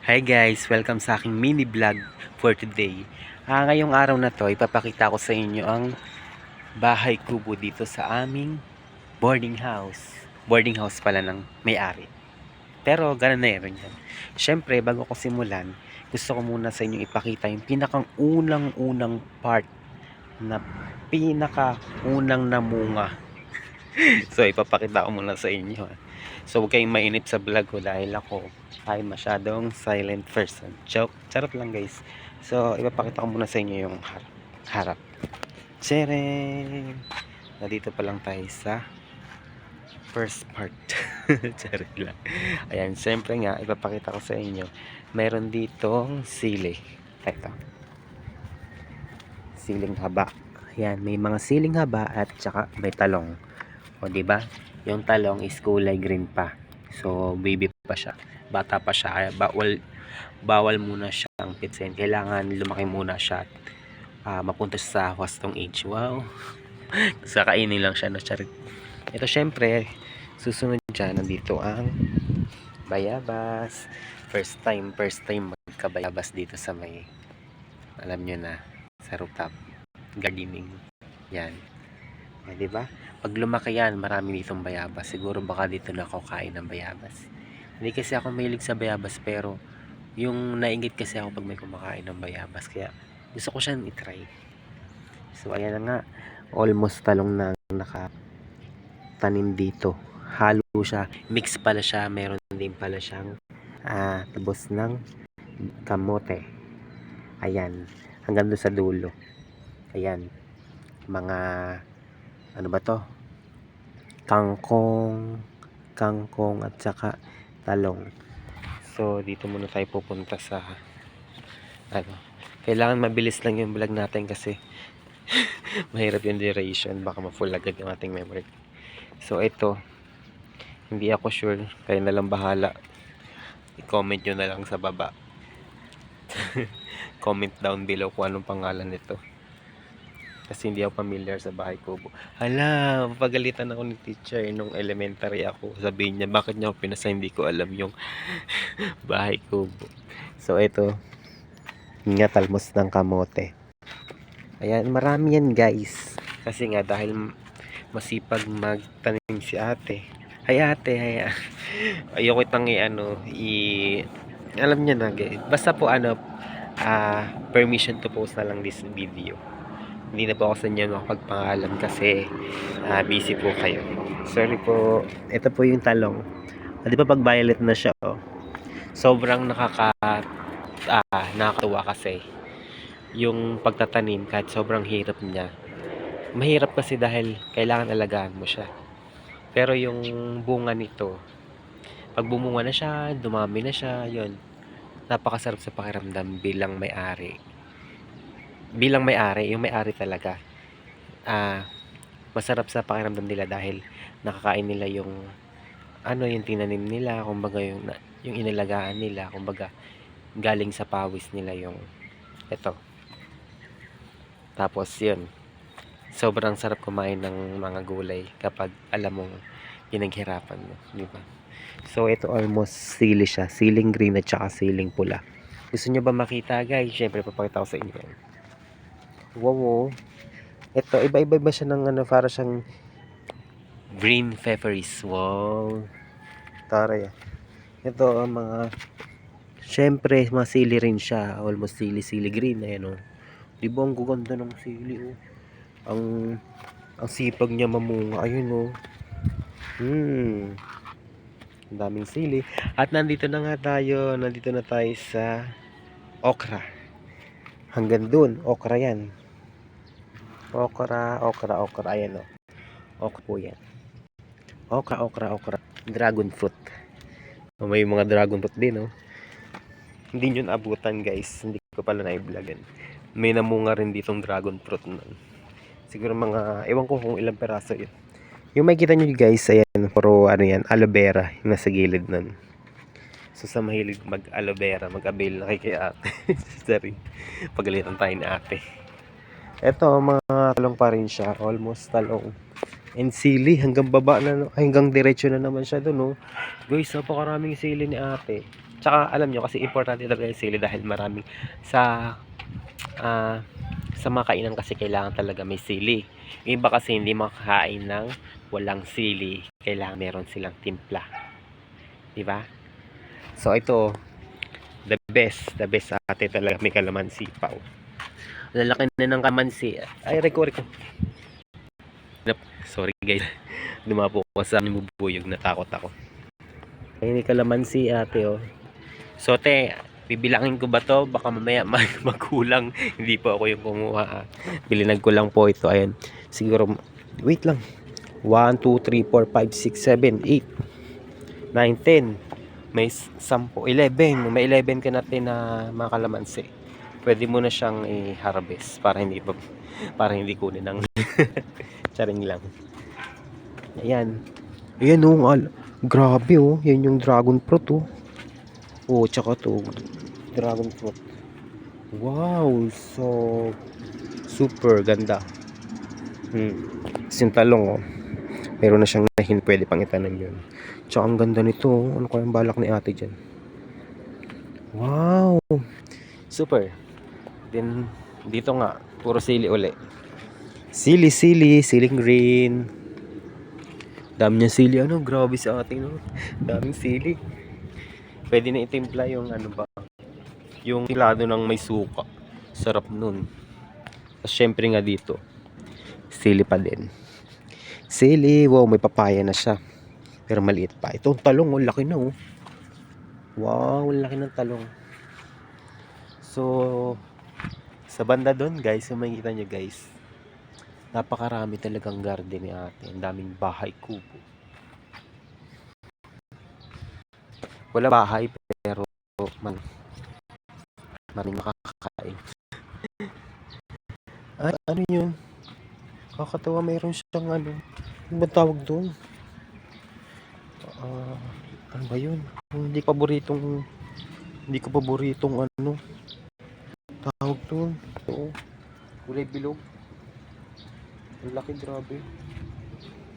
Hi guys! Welcome sa aking mini vlog for today. Ah, ngayong araw na to, ipapakita ko sa inyo ang bahay kubo dito sa aming boarding house. Boarding house pala ng may-ari. Pero ganun na rin yan. Siyempre, bago ko simulan, gusto ko muna sa inyo ipakita yung pinakang unang-unang part na pinaka-unang namunga. so, ipapakita ko muna sa inyo. ah. So, huwag kayong mainip sa vlog ko dahil ako ay masyadong silent person. Joke. Charot lang guys. So, ipapakita ko muna sa inyo yung har- harap. Tcharing! Nandito pa lang tayo sa first part. Charot lang. Ayan, siyempre nga, ipapakita ko sa inyo. Meron ditong sili. Ito. Siling haba. Ayan, may mga siling haba at saka may talong. O, ba? Yung talong is kulay green pa. So, baby pa siya. Bata pa siya. Kaya bawal, bawal muna siyang pitsin. Kailangan lumaki muna siya at ah, mapunta sa wastong age. Wow. sa kainin lang siya. No? Charit. Ito, syempre, susunod dyan. Nandito ang bayabas. First time, first time magkabayabas dito sa may, alam nyo na, sa rooftop gardening. Yan. Eh, di ba? Pag lumaki yan, marami ditong bayabas. Siguro baka dito na ako kain ng bayabas. Hindi kasi ako mahilig sa bayabas pero yung nainggit kasi ako pag may kumakain ng bayabas. Kaya gusto ko siyang itry. So ayan na nga. Almost talong na nakatanim dito. Halo siya. Mix pala siya. Meron din pala siyang ah, tabos ng kamote. Ayan. Hanggang doon sa dulo. Ayan. Mga ano ba to? Kangkong, kangkong at saka talong. So, dito muna tayo pupunta sa ano. Kailangan mabilis lang yung vlog natin kasi mahirap yung duration. Baka ma-full agad yung ating memory. So, ito. Hindi ako sure. Kayo na lang bahala. I-comment nyo na lang sa baba. Comment down below kung anong pangalan nito kasi hindi ako familiar sa bahay kubo. Hala, pagalitan ako ni teacher nung elementary ako. Sabihin niya, bakit niya ako pinasa hindi ko alam yung bahay kubo. So, ito, nga talmos ng kamote. Ayan, marami yan guys. Kasi nga, dahil masipag magtanim si ate. Ay ate, ay ayoko itang i ano, i alam niya na guys. Basta po ano, ah, permission to post na lang this video hindi na po ako sa inyo makapagpangalan kasi ah, busy po kayo. Sorry po. Ito po yung talong. Ah, di ba pag violet na siya, oh, sobrang nakaka ah, nakakatuwa kasi yung pagtatanim kahit sobrang hirap niya. Mahirap kasi dahil kailangan alagaan mo siya. Pero yung bunga nito, pag bumunga na siya, dumami na siya, yon napakasarap sa pakiramdam bilang may-ari bilang may-ari, yung may-ari talaga, ah, masarap sa pakiramdam nila dahil nakakain nila yung ano yung tinanim nila, kumbaga yung, yung inalagaan nila, kumbaga galing sa pawis nila yung ito. Tapos yun, sobrang sarap kumain ng mga gulay kapag alam mong pinaghirapan mo, di ba? So ito almost sili siya, siling green at saka siling pula. Gusto nyo ba makita guys? Syempre papakita ko sa inyo. Wow. oh. Ito, iba-iba ba siya ng ano, para siyang green pepperies. Wow. Taray. ah. Ito, ang mga Siyempre, mga sili rin siya. Almost sili-sili green. Ayan, oh. Di ba ang gaganda ng sili, oh. Ang, ang sipag niya mamunga. Ayun, oh. Hmm. Ang daming sili. At nandito na nga tayo. Nandito na tayo sa okra. Hanggang dun, okra yan. Okra, okra, okra. Ayan o. Okra po yan. Okra, okra, okra. Dragon fruit. O, May mga dragon fruit din, no? Hindi nyo naabutan, guys. Hindi ko pala na-vlogan. May namunga rin ditong dragon fruit nun. Siguro mga, ewan ko kung ilang peraso yun. Yung makikita nyo guys, ayan, puro ano yan, aloe vera, yung nasa gilid nun. So sa mahilig mag aloe vera, mag-avail na kay kay ate. Sorry. Pagalitan tayo ni ate. Ito, mga talong pa rin siya. Almost talong. And sili, hanggang baba na, hanggang diretso na naman siya doon, no? Guys, napakaraming sili ni ate. Tsaka alam nyo kasi importante talaga yung sili dahil maraming sa ah, sa mga kainan kasi kailangan talaga may sili. Yung iba kasi hindi makakain ng walang sili. Kailangan meron silang timpla. Di ba? So ito, the best, the best ate talaga may kalamansi pa. oh. Lalaki na ng kalamansi. Ay, record ko. Sorry guys. Dumapo ko sa amin bubuyog. Natakot ako. Ayun yung kalamansi ate oh. So te, bibilangin ko ba to? Baka mamaya mag magkulang. Hindi po ako yung kumuha. ah. Bilinag ko lang po ito. Ayan. Siguro, wait lang. 1, 2, 3, 4, 5, 6, 7, 8, 9, 10. May 10, 11. May 11 ka natin na mga kalamansi. Pwede mo na siyang i-harvest para hindi pa, para hindi kunin ng charing lang. Ayan. Ayan oh, al- grabe oh. Yan yung dragon fruit oh. Oh, tsaka to, dragon fruit. Wow, so super ganda. Hmm. Sintalong oh. Meron na siyang nahin pwede pang itanim yun. Tsaka ang ganda nito. oh. Ano kayang balak ni ate dyan? Wow! Super. Then, dito nga, puro sili uli. Sili, sili, siling green. Dami niya sili. Ano, grabe sa ating, no? Daming sili. Pwede na itimpla yung ano ba? Yung tilado ng may suka. Sarap nun. Tapos syempre nga dito, sili pa din. Sili, wow, may papaya na siya. Pero maliit pa. Ito, talong, oh, laki na oh. Wow, laki ng talong. So, sa banda doon guys, kung makikita nyo guys, napakarami talagang garden ni ate. Ang daming bahay kubo. Wala bahay pero man maraming makakakain. Ay, ano yun? Kakatawa mayroon siyang ano. Ano ba tawag doon? Ah, ano ba yun? Hindi paboritong hindi ko paboritong ano tawag doon. Oo. Kulay bilog. Ang laki grabe.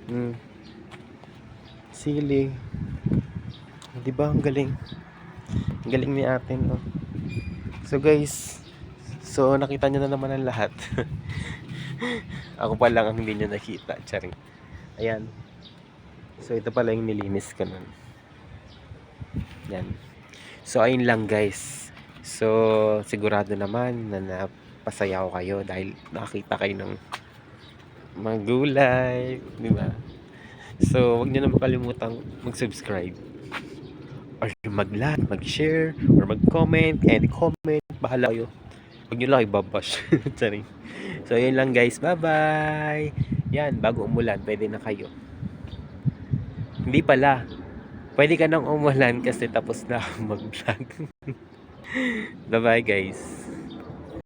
Hmm. Sili. Di ba ang galing? Ang galing ni ate no. So guys, so nakita niyo na naman ang lahat. Ako pa lang ang hindi niyo nakita. Charing. Ayan. So ito pala yung nilinis ko nun. Yan. So ayun lang guys. So sigurado naman na napasaya ko kayo dahil nakakita kayo ng mga gulay, di ba? So wag niyo naman kalimutang mag-subscribe or mag-like, mag-share, or mag-comment, and comment, bahala kayo. Huwag nyo lang ibabash. Sorry. So, yun lang guys. Bye-bye! Yan, bago umulan, pwede na kayo. Hindi pala. Pwede ka nang umulan kasi tapos na ako mag-vlog. Bye-bye guys.